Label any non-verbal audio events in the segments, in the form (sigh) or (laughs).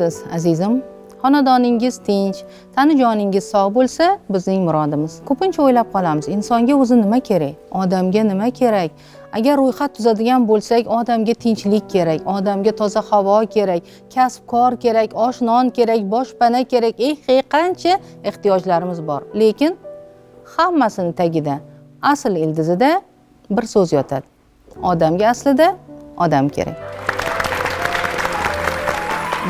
bilasiz azizim xonadoningiz tinch tanu joningiz sog' bo'lsa bizning murodimiz. Ko'pincha o'ylab qolamiz insonga o'zi nima kerak? Odamga nima kerak? Agar ro'yxat tuzadigan bo'lsak odamga tinchlik kerak odamga toza havo kerak kasb kor kerak osh non kerak boshpana kerak eh eh qancha ehtiyojlarimiz bor. Lekin hammasini tagida asl ildizida bir so'z yotadi. Odamga aslida odam kerak.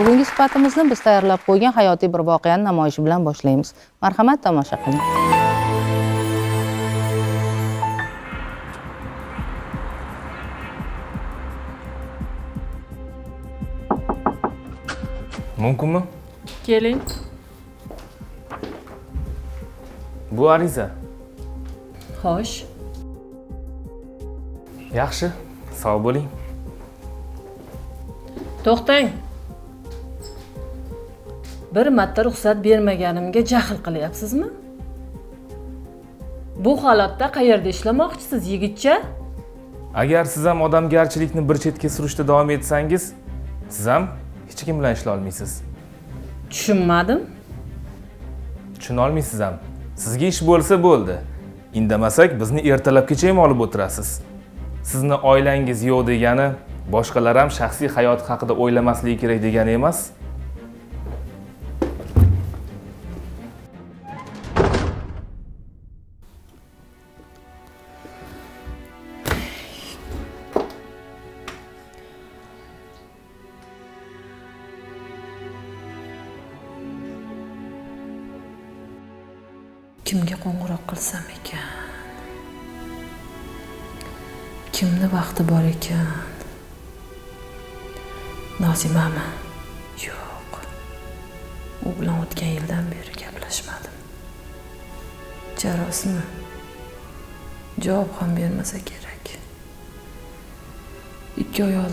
Bugungi suhbatimizni biz tayyorlab qo'ygan hayotiy bir voqeani namoyishi bilan boshlaymiz. Marhamat tomosha qiling. Mumkinmi? Keling. Bu ariza. Xo'sh. Yaxshi sog' bo'ling. To'xtang bir marta ruxsat bermaganimga jahl qilyapsizmi? Bu holatda qayerda ishlamoqchisiz yigitcha? Agar siz ham odamgarchilikni bir chetga surishda davom etsangiz siz ham hech kim bilan ishlay olmaysiz. Tushunmadim. Tushuna olmaysiz ham. Sizga ish bo'lsa bo'ldi. Indamasak bizni ertalabgacha ham olib o'tirasiz. Sizni oilangiz yo'q degani boshqalar ham shaxsiy hayoti haqida o'ylamasligi kerak degani emas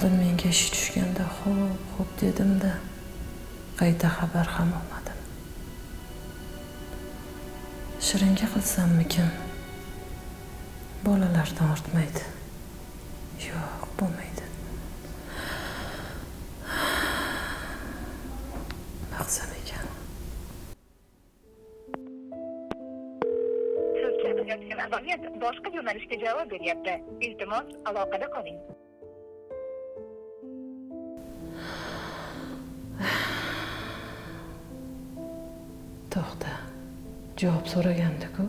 xotin menga ish tushganda xo'p xo'p dedimda qayta xabar ham olmadim. Shiringa qilsammikin? Bolalardan ortmaydi. Yo'q bo'lmaydi. Maqsam ekan. Siz boshqa yo'nalishga javob beryapti. Iltimos aloqada qoling. To'xta javob so'ragandiku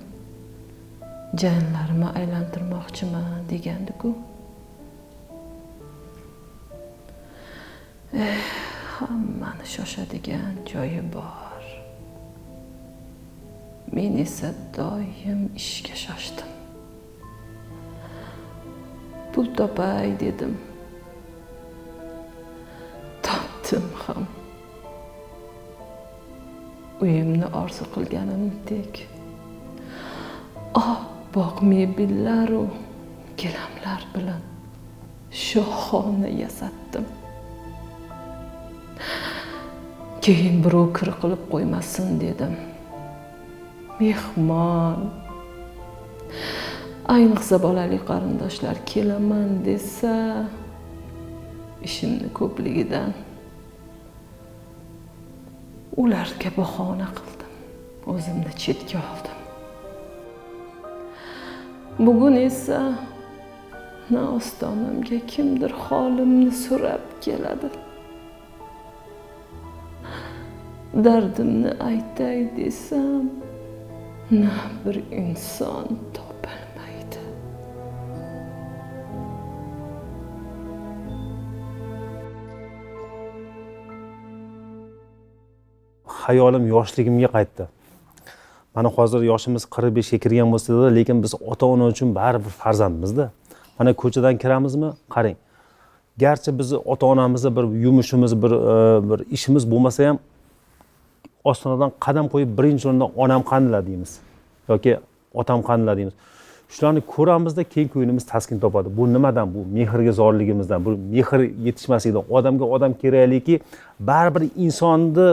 jiyanlarimni aylantirmoqchiman degandiku eh hammani shoshadigan joyi bor. Men esa doim ishga shoshdim. Pul topay dedim. Topdim ham uyimni orzu qilganimdek oppoq oh, mebellaru gilamlar bilan shohona yasatdim. Keyin birov kir qilib qo'ymasin dedim. Mehmon ayniqsa bolali qarindoshlar kelaman desa ishimni ko'pligidan ularga bahona qildim. O'zimni chetga oldim. Bugun esa na ostonamga kimdir holimni so'rab keladi. Dardimni aytay desam na bir inson top hayolim yoshligimga qaytdi. Mana hozir yoshimiz qirq beshga kirgan bo'lsada lekin biz ota ona uchun baribir farzandmizda. Mana ko'chadan kiramizmi? Qarang. Garchi bizni ota onamizni bir yumushimiz bir e, bir ishimiz bo'lmasa ham ostonadan qadam qo'yib birinchi o'rinda onam qanilar deymiz. Yoki otam qanilar deymiz. Shularni ko'ramizda keyin ko'nglimiz taskin topadi. Bu nimadan? Bu mehrga zorligimizdan bu mehr yetishmasligidan odamga odam kerakligi baribir insonni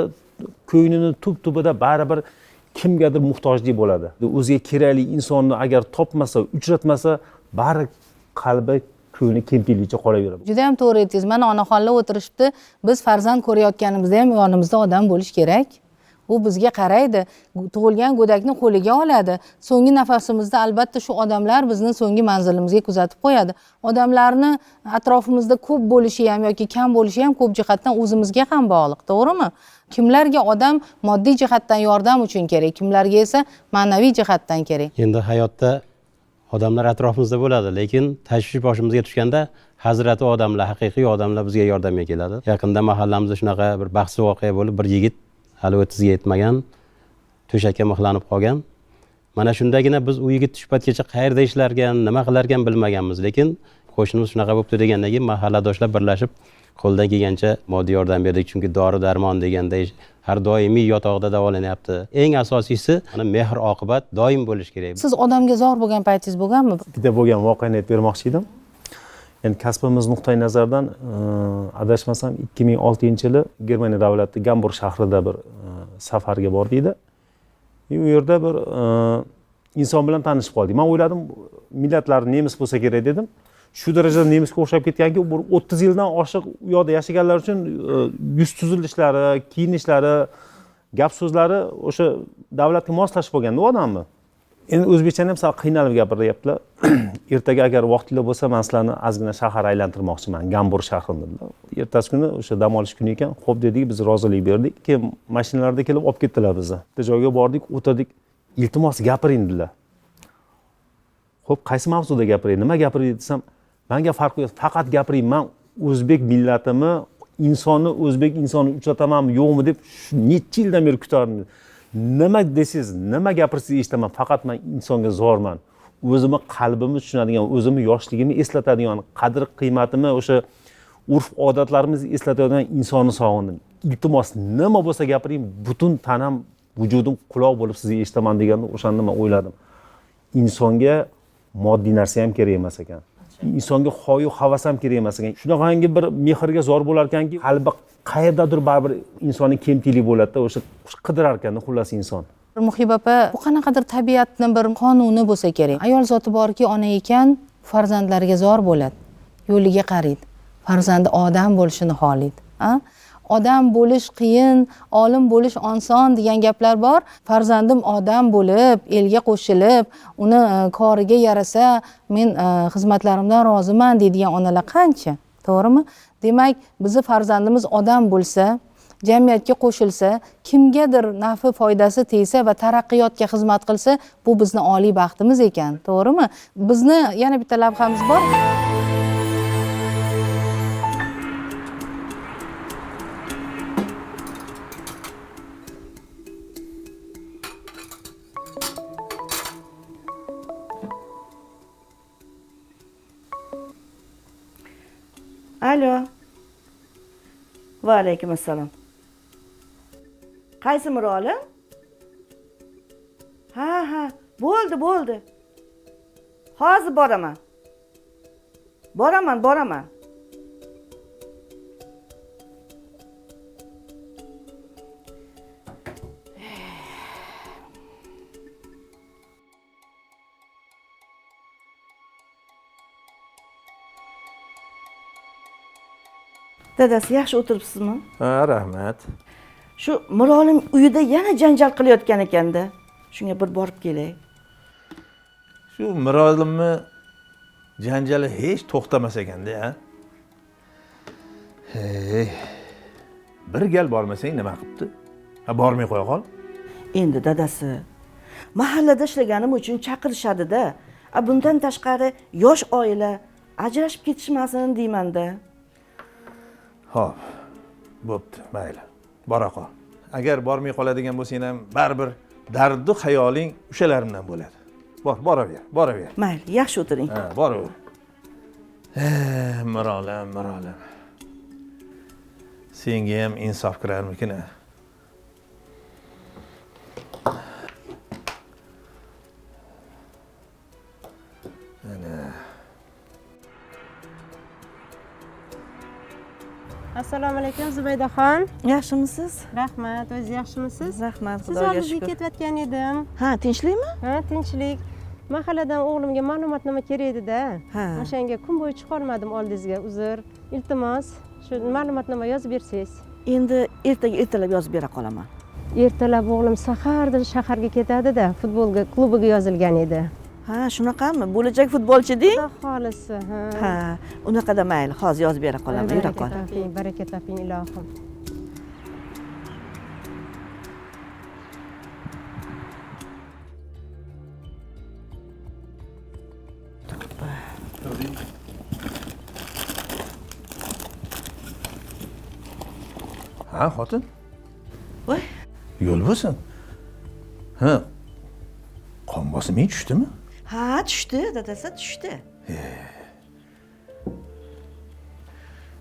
ko'nglini tub tubida baribir kimgadir muhtojlik bo'ladi. O'ziga kerakli insonni agar topmasa uchratmasa bari qalbi ko'ngli kempinlikcha qolaveradi. Juda yam to'g'ri aytdingiz. Mana onaxonlar o'tirishibdi. Biz farzand ko'rayotganimizda ham yonimizda odam bo'lishi kerak. U bizga qaraydi tug'ilgan go'dakni qo'liga oladi. So'nggi nafasimizda albatta shu odamlar bizni so'nggi manzilimizga kuzatib qo'yadi. Odamlarni atrofimizda ko'p bo'lishi ham yoki kam bo'lishi ham ko'p jihatdan o'zimizga ham bog'liq to'g'rimi? Kimlarga odam moddiy jihatdan yordam uchun kerak kimlarga esa ma'naviy jihatdan kerak? Endi hayotda odamlar atrofimizda bo'ladi lekin tashvish boshimizga tushganda hazrati odamlar haqiqiy odamlar bizga yordamga keladi. Yaqinda mahallamizda shunaqa bir baxtsiz voqea bo'lib bir yigit hali o'ttizga yetmagan to'shakka mixlanib qolgan. Mana shundagina biz u yigit tushpatgacha qayerda ishlarkan nima qilarkan bilmaganmiz lekin qo'shnimiz shunaqa bo'libdi degandan keyin mahalladoshlar birlashib qo'ldan kelgancha moddiy yordam berdik. Chunki dori darmon deganday har doimiy yotog'ida davolanyapti eng asosiysi mana mehr oqibat doim bo'lishi kerak. Siz odamga zor bo'lgan paytingiz bo'lganmi? Bitta bo'lgan voqeani aytib bermoqchi edim endi kasbimiz nuqtai nazaridan e, adashmasam ikki ming oltinchi yili germaniya davlati gamburg shahrida bir e, safarga bordik edi. И u yerda bir e, inson bilan tanishib qoldik. Man o'yladim millatlari nemis bo'lsa kerak dedim. Shu darajada nemisga o'xshab ketganki bir o'ttiz yildan oshiq u yoqda yashaganlar uchun yuz tuzilishlari kiyinishlari gap so'zlari o'sha davlatga moslashib qolganda u odamni. Endi o'zbekchani ham sal qiynalib gapiryaptilar. (clears throat) Ertaga agar vaqtinglar bo'lsa man sizlarni ozgina shahar aylantirmoqchiman gamburg shahrini dedilar. Ertasi kuni o'sha dam olish kuni ekan. Ho'p dedik biz rozilik berdik. Keyin mashinalarda kelib olib ketdilar bizni. Bitta joyga bordik o'tirdik. Iltimos gapiring dedilar. Ho'p qaysi mavzuda gapiray nima gapiray desam manga farqi yo'q faqat gapiring man o'zbek millatimi insonni o'zbek insonini uchratamanmi yo'qmi deb shu necha yildan beri kutardim nima desangiz nima gapirsangiz eshitaman faqat man insonga zorman. O'zimni qalbimni tushunadigan o'zimni yoshligimni eslatadigan qadr qiymatimni o'sha urf odatlarimizni eslatadigan insonni sog'indim. Iltimos nima bo'lsa gapiring butun tanam vujudim quloq bo'lib sizni eshitaman deganda o'shanda man o'yladim. Insonga moddiy narsa ham kerak emas ekan. Insonga hoyu havas ham kerak emas ekan. Shunaqangi bir mehrga zor bo'lar ekanki qalbi qayerdadir baribir insonni kemtilik bo'ladida o'sha qidirar ekanda xullas inson. Muhib opa bu qanaqadir tabiatni bir qonuni bo'lsa kerak. Ayol zoti borki ona ekan farzandlariga zor bo'ladi. Yo'liga qaraydi farzandi odam bo'lishini xohlaydi odam bo'lish qiyin olim bo'lish oson degan gaplar bor. Farzandim odam bo'lib elga qo'shilib uni e, koriga yarasa men e, xizmatlarimdan roziman deydigan onalar qancha? To'g'rimi? Demak bizni farzandimiz odam bo'lsa jamiyatga qo'shilsa kimgadir nafi foydasi tegsa va taraqqiyotga xizmat qilsa bu bizni oliy baxtimiz ekan. To'g'rimi? Bizni yana bitta lavhamiz bor. Alo. Va alaykum assalom qaysi mirolim ha ha. Bo'ldi bo'ldi hozir boraman. Boraman boraman dadasi yaxshi o'tiribsizmi? Ha rahmat. Shu mirolim uyida yana janjal qilayotgan ekanda. Shunga bir borib kelay. Shu mirolimni janjali hech to'xtamas ekanda a hey bir gal bormasang nima qilibdi? Ha bormay qo'ya qol. Endi dadasi mahallada ishlaganim uchun chaqirishadida. A bundan tashqari yosh oila ajrashib ketishmasin deymanda ho'p bo'pti mayli bora qol. Agar bormay qoladigan bo'lsang ham baribir dardu xayoling o'shalarimdan bo'ladi. Bor boraver boraver. Mayli yaxshi o'tiring. Ha boraver. Mirolim mirolim. Senga ham insof kirarmikin a assalomu alaykum zubaydaxon yaxshimisiz? Rahmat o'zingiz yaxshimisiz? Rahmat siz xudoga shukur ketayotgan edim. Ha tinchlikmi? Ha tinchlik. Mahalladan o'g'limga ma'lumotnoma kerak edida. Ha. O'shanga kun bo'yi chiqolmadim oldingizga uzr. Iltimos shu ma'lumotnoma yozib bersangiz. Endi ertaga ertalab yozib bera qolaman. Ertalab o'g'lim saharda shaharga ketadida futbolga klubiga yozilgan edi ha shunaqami? Bo'lajak futbolchiding xudo xohlasa ha. Ha unaqada mayli. Hozir yozib bera qolaman. Yura baraka qol toping baraka toping ilohim. Ha xotin? Voy. Yo'l bo'lsin ha qon bosiming tushdimi ha tushdi dadasi tushdi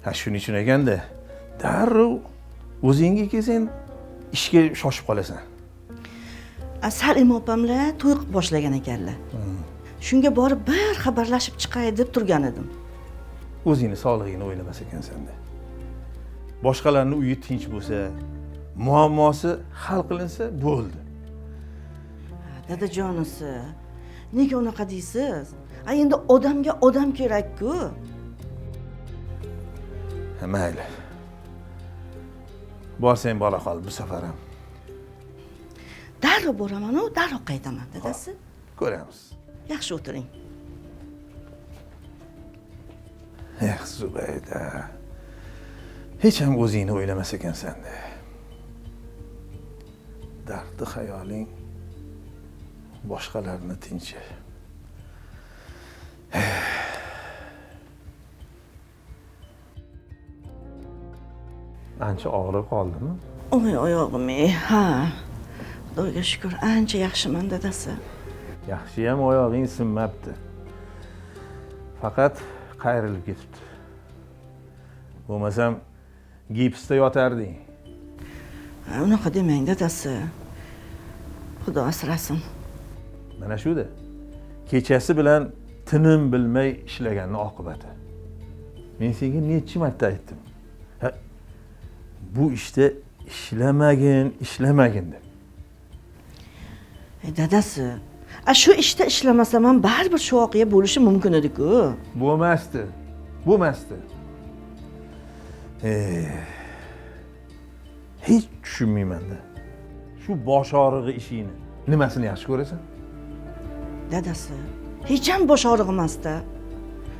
ha shuning uchun ekanda darrov o'zingga kelsang ishga shoshib qolasan. A, salima opamlar to'y qilib boshlagan ekanlar. Shunga borib bir xabarlashib chiqay deb turgan edim. O'zingni sog'lig'ingni o'ylamas ekansanda boshqalarni uyi tinch bo'lsa muammosi hal qilinsa bo'ldi. Dadajonisi nega unaqa deysiz? A endi odamga odam kerakku. Mayli. Borsang bola qol bu safar ham darrov boramanu darrov qaytaman dadasi. Ko'ramiz. Yaxshi o'tiring. Eh zubayda. Hech ham o'zingni o'ylamas ekansanda. Dardi xayoling başkalarını dince. Eh. Anca ağrı kaldı mı? Oy oy oğlum iyi ha. Doğru şükür anca yaxşıman dedesi. Yaxşıyam oyağın sinmabdi. Fakat kayırılıp getibdi. Bo'lmasam gipsda yotarding. Unaqa demang dadasi. Xudo asrasin mana shuda kechasi bilan tinim bilmay ishlaganni oqibati. Men senga nechi marta aytdim. Ha, bu ishda ishlamagin ishlamagin deb. Dadasi a shu ishda ishlamasam ham baribir shu voqea bo'lishi mumkin ediku. Bo'lmasdi bo'lmasdi. Eh, hech tushunmaymanda. Shu bosh og'rig'i ishingni nimasini yaxshi ko'rasan dadasi hech ham bosh og'rig'i emasda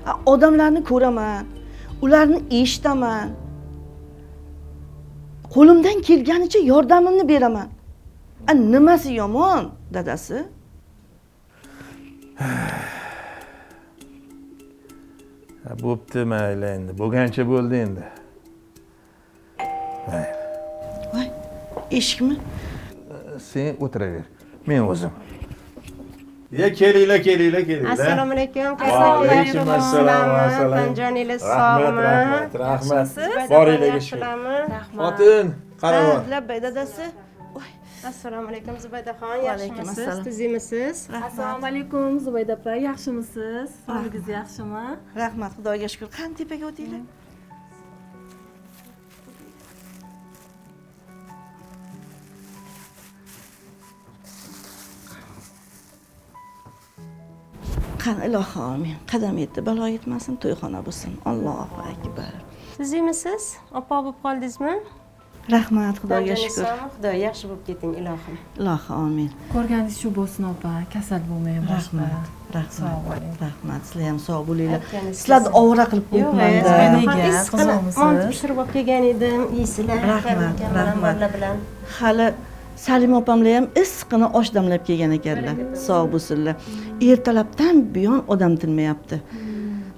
A, odamlarni ko'raman ularni eshitaman. Qo'limdan kelganicha yordamimni beraman. A nimasi yomon dadasi? (sighs) Bo'pti mayli endi bo'lgancha bo'ldi endi. Mayli. Voy eshikmi? Sen o'tiraver men o'zim ya kelinglar kelinglar kelinglar assalomu alaykum Vaalaykum assalom, assalom. tanjoningiz rahmat sog'mi rahmat rahmat Zubayda boringlarga opa, shukur yaxshilarmi xotin qarab ol. labbay dadasi assalomu alaykum zubaydaxon Vaalaykum yaxshimisiz assalom. tuzimisiz assalomu alaykum zubayda opa yaxshimisiz sog'ligingiz yaxshimi rahmat xudoga shukur. Qani tepaga o'tinglar qani ilohi omin qadam yetdi balo yetmasin to'yxona bo'lsin. Allohu akbar. Tuzimisiz opa bo'lib qoldingizmi? Rahmat xudoga shukur. Xudo yaxshi bo'lib keting ilohim. Ilohi omin ko'rganingiz shu bo'lsin opa kasal bo'lmang boshqa. Rahmat Sog' rahmat bo'ling. rahmat. Sizlar ham sog' bo'linglar. Sizlarni ovora qilib yo'q qo'yibmanda Nega? issiqqina pishirib olib kelgan edim. Yeysizlar Rahmat, rahmat. bilan. Hali salima opamlar ham issiqqina osh damlab kelgan ekanlar. Sog' bo'lsinlar. Ertalabdan buyon odam tinmayapti.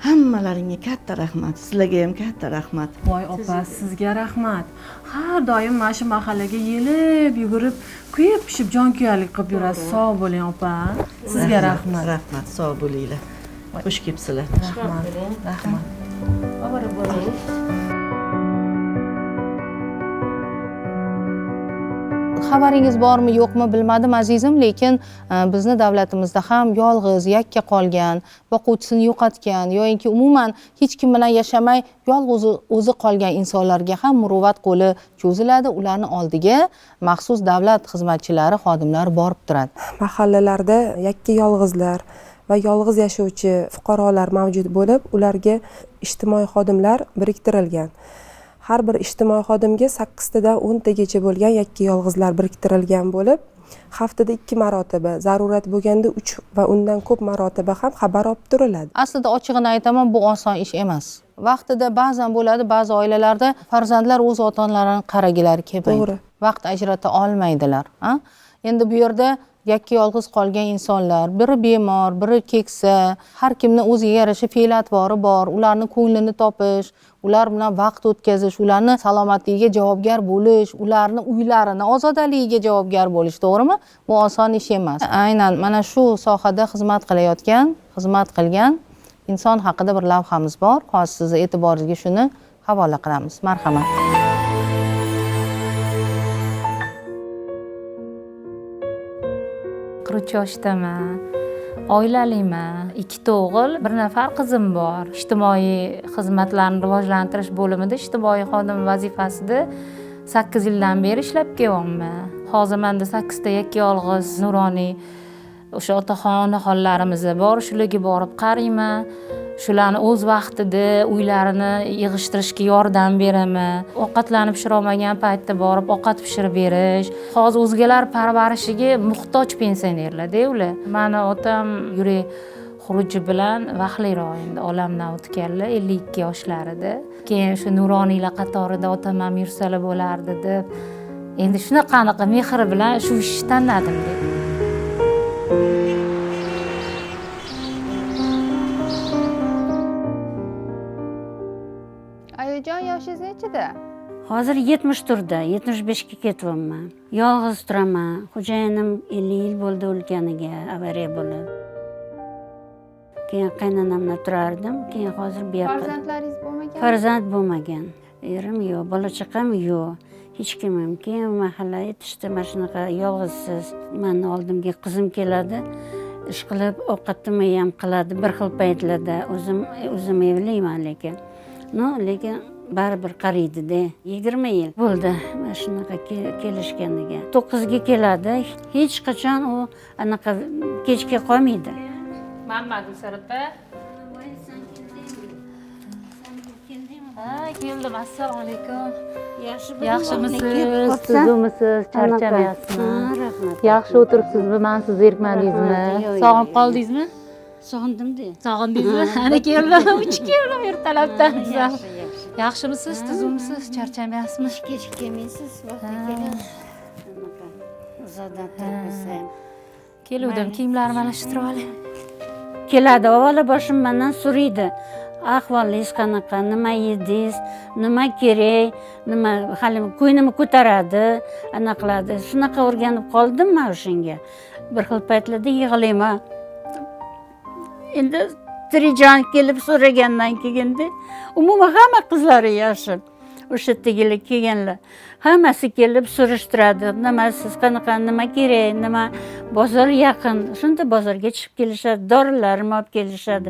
Hammalaringga katta rahmat. Sizlarga ham katta rahmat. Voy opa sizga rahmat. Har doim mana shu mahallaga yelib yugurib kuyib pishib jonkuyarlik qilib yurasiz. Sog' bo'ling opa. Sizga rahmat rahmat. sog' bo'linglar. Xush kelibsizlar. Rahmat. Rahmat xabaringiz bormi yo'qmi bilmadim azizim lekin e, bizni davlatimizda ham yolg'iz yakka qolgan boquvchisini yo'qotgan yoinki umuman hech kim bilan yashamay yolg'iz o'zi qolgan insonlarga ham muruvvat qo'li cho'ziladi. Ularni oldiga maxsus davlat xizmatchilari xodimlari borib turadi. Mahallalarda yakka yolg'izlar va yolg'iz yashovchi fuqarolar mavjud bo'lib ularga ijtimoiy xodimlar biriktirilgan. Har bir ijtimoiy xodimga sakkiztadan o'ntagacha bo'lgan yakka yolg'izlar biriktirilgan bo'lib haftada ikki marotaba zarurat bo'lganda uch va undan ko'p marotaba ham xabar olib turiladi. Aslida ochig'ini aytaman bu oson ish emas. Vaqtida ba'zan bo'ladi ba'zi oilalarda farzandlar o'z ota onalarini qaragilari kelmaydi To'g'ri. vaqt ajrata olmaydilar endi bu yerda yakka yolg'iz qolgan insonlar biri bemor biri keksa har kimni o'ziga yarasha fe'l atvori bor ularni ko'nglini topish ular bilan vaqt o'tkazish ularni salomatligiga javobgar bo'lish ularni uylarini ozodaligiga javobgar bo'lish to'g'rimi? Bu oson ish emas. Aynan mana shu sohada xizmat qilayotgan xizmat qilgan inson haqida bir lavhamiz bor. Hozir sizni e'tiboringizga shuni havola qilamiz. Marhamat. Qirq uch yoshdaman oilaliman ikkita o'g'il bir nafar qizim bor. Ijtimoiy xizmatlarni rivojlantirish bo'limida ijtimoiy xodim vazifasida sakkiz yildan beri ishlab kelyapman hozir manda sakkizta yakka yolg'iz nuroniy o'sha otaxon onaxonlarimiz bor shularga borib qarayman shularni o'z vaqtida uylarini yig'ishtirishga yordam beraman. Ovqatlarni pishirolmagan paytda borib ovqat pishirib berish. Hozir o'zgalar parvarishiga muhtoj pensionerlarda ular mani otam yurak xuruji bilan vaqtliroq endi olamdan o'tganlar ellik ikki yoshlarida. Keyin shu nuroniylar qatorida otam ham yursalar bo'lardi deb endi shunaqanaqa mehr bilan shu ishni tanladim deb. Nechida hozir yetmish to'rtda yetmish beshga ketyapman. Yolg'iz turaman. Xo'jayinim ellik yil bo'ldi o'lganiga avariya bo'lib. Keyin qaynonam bilan turardim keyin hozir bu yoqqa farzandlaringiz bo'lmagan? Farzand bo'lmagan. Erim yo'q bola chaqam yo'q. Hech kimim. Keyin mahalla aytishdi mana shunaqa yolg'izsiz. Mani oldimga qizim keladi. Ish qilib ovqatni ham qiladi. Bir xil paytlarda. O'zim o'zim evliman lekin. Ну lekin baribir qaraydida yigirma yil bo'ldi mana shunaqa ke- kelishganiga. To'qqizga keladi. Hech qachon u anaqa kechga qolmaydi. Manman gulsara opa ha keldim. Assalomu alaykum. Yaxshimisiz? Tuzukmisiz charchamayapsizmi? Rahmat. Yaxshi o'tiribsizmi? Man siz zerikmadingizmi sog'inib qoldingizmi? Sog'indimda. Sog'indingizmi? Ana keldim. (laughs) Uch keldim ertalabdan yaxshimisiz tuzukmisiz charchamayapsizmi? Kech kelmaysiz zodat bo'lsa keluvdim shu turib olay keladi avvalo boshim mandan so'raydi ahvolingiz qanaqa nima yedingiz nima kerak nima hali ko'nglimi ko'taradi anaqa qiladi. Shunaqa o'rganib qoldim man o'shanga? Bir xil paytlarda yig'layman. Endi tirijon kelib so'ragandan keyinda umuman hamma qizlari yaxshi. O'sha yerdagilar kelganlar. Hammasi kelib surishtiradi. Nima siz qanaqa nima kerak nima bozor yaqin. Shunda bozorga chiqib kelishadi dorilarimni olib kelishadi.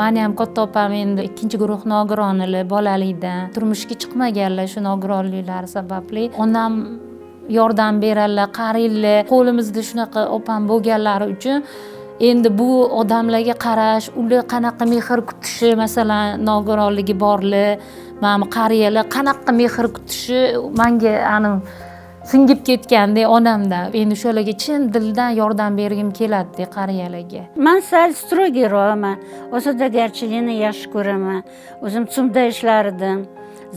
Mani ham katta opam endi ikkinchi guruh nogironlar bolalikdan turmushga chiqmaganlar shu nogironliklari sababli. Onam yordam beradilar qariydilar qo'limizda shunaqa opam bo'lganlari uchun endi bu odamlarga qarash ular qanaqa mehr kutishi masalan nogironligi borlar mana bu qariyalar qanaqa mehr kutishi manga ani singib ketganda onamdan endi o'shalarga chin dildan yordam bergim keladida qariyalarga. Man sal strogiroqman osodagarchilikni yaxshi ko'raman o'zim tsumda ishlardim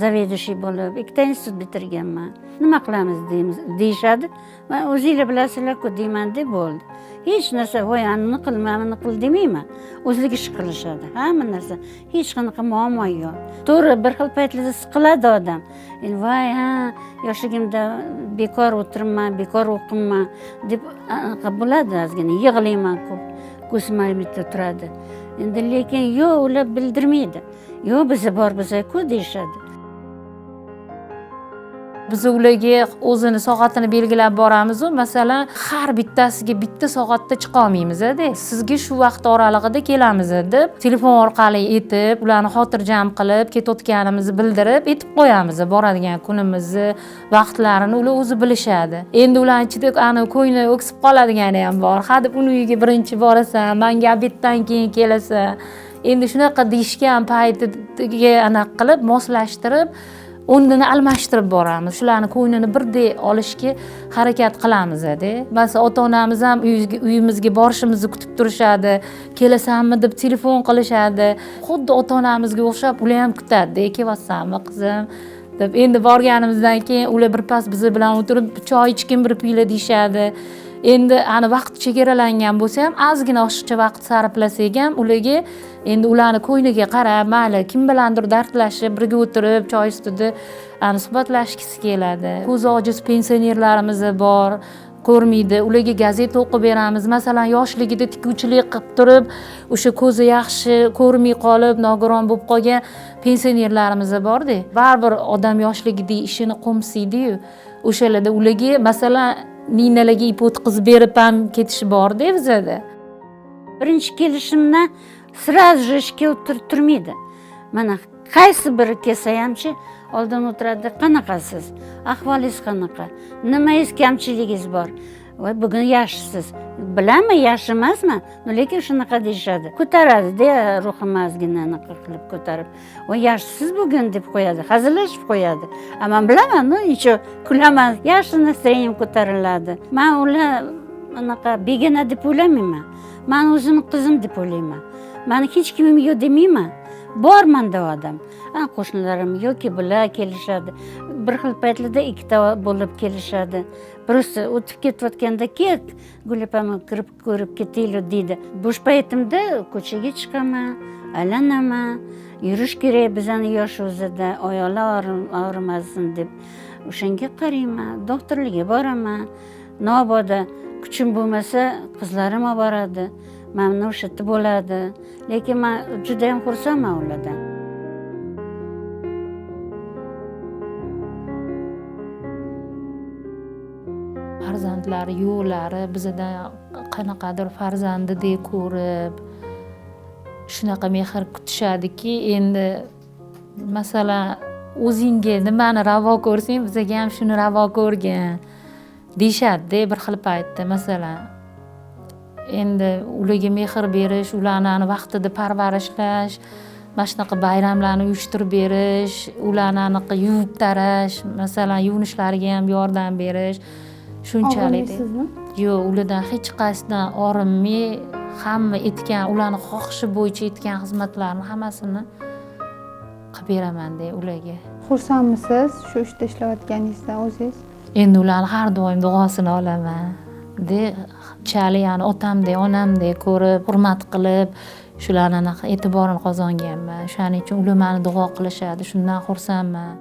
заведующий bo'lib ikkita institut bitirganman. Nima qilamiz deymiz deyishadi man o'zinglar bilasizlarku deymanda bo'ldi. Hech narsa voy anani qil buni qil demayman o'zligi ish qilishadi hamma narsa. Hech qanaqa muammo yo'q. To'g'ri bir xil paytlarda siqiladi odam. Endi voy ha yoshligimda bekor o'tiribman bekor o'qibman deb anaqa bo'ladi ozgina. Yig'layman ko'p. Ko'zim bitta turadi. Endi lekin yo'q ular bildirmaydi. Yo'q biza bor biza-ku deyishadi. Biz ularga o'zini soatini belgilab boramizu. Masalan har bittasiga bitta soatda chiqolmaymizda sizga shu vaqt oralig'ida kelamiz deb telefon orqali aytib ularni xotirjam qilib ketayotganimizni bildirib aytib qo'yamiz boradigan kunimizni vaqtlarini ular o'zi bilishadi. Endi ularni ichida ani ko'ngli o'ksib qoladigani ham bor. Ha deb uni uyiga birinchi borasan manga obeddan keyin kelasan. Endi shunaqa deyishgan paytiga anaqa qilib moslashtirib o'rnini almashtirib boramiz. Shularni ko'nglini birdek olishga harakat qilamizda masalan ota onamiz ham uyimizga- uyimizga borishimizni kutib turishadi kelasanmi? deb telefon qilishadi. Xuddi ota onamizga o'xshab ular ham kutadida kelyapsanmi qizim? deb endi borganimizdan keyin ular birpas biz bilan o'tirib choy ichgin bir piyla deyishadi. Endi ani vaqt chegaralangan bo'lsa ham ozgina oshiqcha vaqt sarflasak ham ularga endi ularni ko'ngliga qarab mayli kim bilandir dardlashib birga o'tirib choy ustida ani suhbatlashgisi keladi. Ko'zi ojiz pensionerlarimiz bor ko'rmaydi ularga gazeta o'qib beramiz. Masalan yoshligida tikuvchilik qilib turib o'sha ko'zi yaxshi ko'rmay qolib nogiron bo'lib qolgan pensionerlarimiz borda baribir odam yoshligidagi ishini qo'msaydiyu o'shalarda ularga masalan ninalarga ip o'tqizib berib ham ketish borda bizada birinchi kelishimdan сразу же ishga turmaydi mana qaysi biri kelsa hamchi oldin o'tiradi. Qanaqasiz? Ahvolingiz qanaqa? Nimangiz kamchiligingiz bor. Voy bugun yaxshisiz. Bilaman yaxshi emasman lekin shunaqa deyishadi. Ko'taradida ruhimni ozgina anaqa qilib ko'tarib. Voy yaxshisiz bugun deb qo'yadi. Hazillashib qo'yadi. A man bilaman ну ничего kulaman yaxshi настроением ko'tariladi. Man ular anaqa begona deb o'ylamayman. Man o'zimni qizim deb o'ylayman. Mani hech kimim yo'q demayman bor manda odam. Qo'shnilarim yoki bular kelishadi. Bir xil paytlarda ikkita bo'lib kelishadi. Просто o'tib ketayotganda ket gul opamni kirib ko'rib ketaylik deydi. Bo'sh paytimda ko'chaga chiqaman aylanaman. Yurish kerak bizani yosh o'zida oyoqlar og'rimasin deb o'shanga qarayman. Doktorlarga boraman. Mabodo kuchim bo'lmasa qizlarim olib boradi mana o'sha yerda bo'ladi lekin man judayam xursandman ulardan. Farzandlari yo'llari bizadan qanaqadir farzandidek ko'rib shunaqa mehr kutishadiki endi masalan o'zingga nimani ravo ko'rsang bizaga ham shuni ravo ko'rgin deyishadida bir xil paytda masalan. Endi ularga mehr berish ularni ani vaqtida parvarishlash mana shunaqa bayramlarni uyushtirib berish ularni anaqa yuvib tarash masalan yuvinishlariga ham yordam berish shunchalik. Yo'q ulardan hech qaysidan orinmay hamma aytgan ularni xohishi bo'yicha aytgan xizmatlarni hammasini qilib beramanda ularga. Xursandmisiz shu ishda ishlayotganingizdan o'zingiz endi ularni har doim duosini olaman de chali yani otamdek onamdek ko'rib hurmat qilib shularni anaqa e'tiborini qozonganman. O'shaning uchun ular mani duo qilishadi shundan xursandman.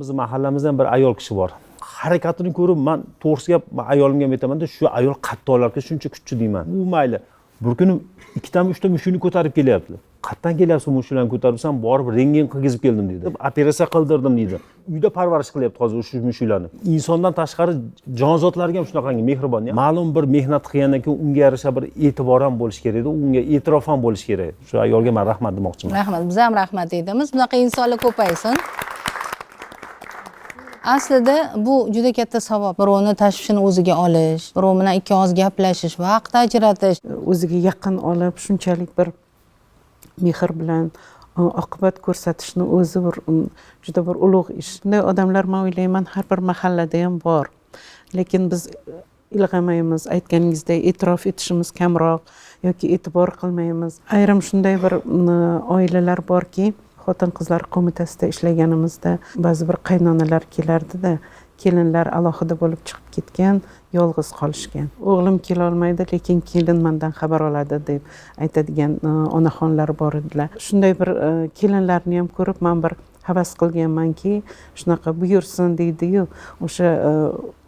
Bizni mahallamizda ham bir ayol kishi bor. Harakatini ko'rib man to'g'risi gap ayolimga ham aytamanda shu ayol qattollarga shuncha kuchli deyman. U mayli bir kuni ikkitami uchta mushukni ko'tarib kelyapti. Qayerdan kelyapsiz mushuklarni ko'tarib desam borib rentgen qilgizib keldim deydi operatsiya qildirdim deydi uyda parvarish qilyapti hozir shu mushuklarni. Insondan tashqari jonzotlarga ham shunaqangi mehribon ma'lum bir mehnat qilgandan keyin unga yarasha bir e'tibor ham bo'lishi kerakda unga e'tirof ham bo'lishi kerak. Shu ayolga man rahmat demoqchiman. Rahmat biz ham rahmat aytamiz bunaqa insonlar ko'paysin aslida bu juda katta savob. Birovni tashvishini o'ziga olish birov bilan ikki og'iz gaplashish vaqt ajratish. O'ziga yaqin olib shunchalik bir mehr bilan e, oqibat ko'rsatishni o'zi bir um, juda bir ulug' ish. Bunday odamlar man o'ylayman har bir mahallada ham bor. Lekin biz e, ilg'amaymiz aytganingizdek e'tirof etishimiz kamroq yoki e'tibor qilmaymiz. Ayrim shunday bir um, oilalar borki xotin qizlar qo'mitasida ishlaganimizda ba'zi bir qaynonalar kelardida kelinlar alohida bo'lib chiqib ketgan yolg'iz qolishgan. O'g'lim kelolmaydi lekin kelin mandan xabar oladi deb aytadigan e, onaxonlar bor edilar. Shunday bir e, kelinlarni ham ko'rib man bir havas qilganmanki shunaqa buyursin deydiyu o'sha e,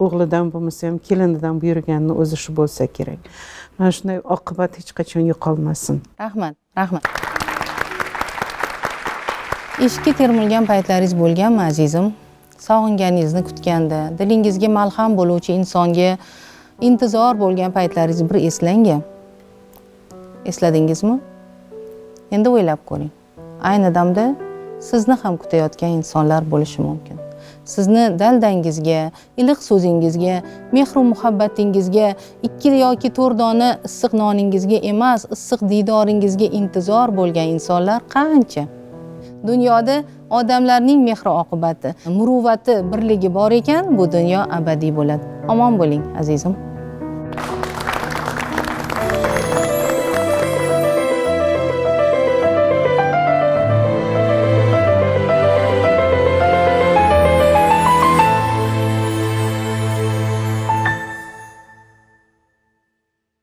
o'g'lidan bo'lmasa ham kelinidan buyurganini o'zi shu bo'lsa kerak. Mana shunday oqibat hech qachon yo'qolmasin. Rahmat rahmat. Eshikka termilgan paytlaringiz bo'lganmi azizim? Sog'inganingizni kutganda dilingizga malham bo'luvchi insonga intizor bo'lgan paytlaringizni bir eslang esladingizmi? Endi o'ylab ko'ring. Ayni damda sizni ham kutayotgan insonlar bo'lishi mumkin. Sizni daldangizga iliq so'zingizga mehru muhabbatingizga ikki yoki to'rt dona issiq noningizga emas issiq diydoringizga intizor bo'lgan insonlar qancha? Dunyoda odamlarning mehri oqibati muruvvati birligi bor ekan bu dunyo abadiy bo'ladi. Omon bo'ling azizim.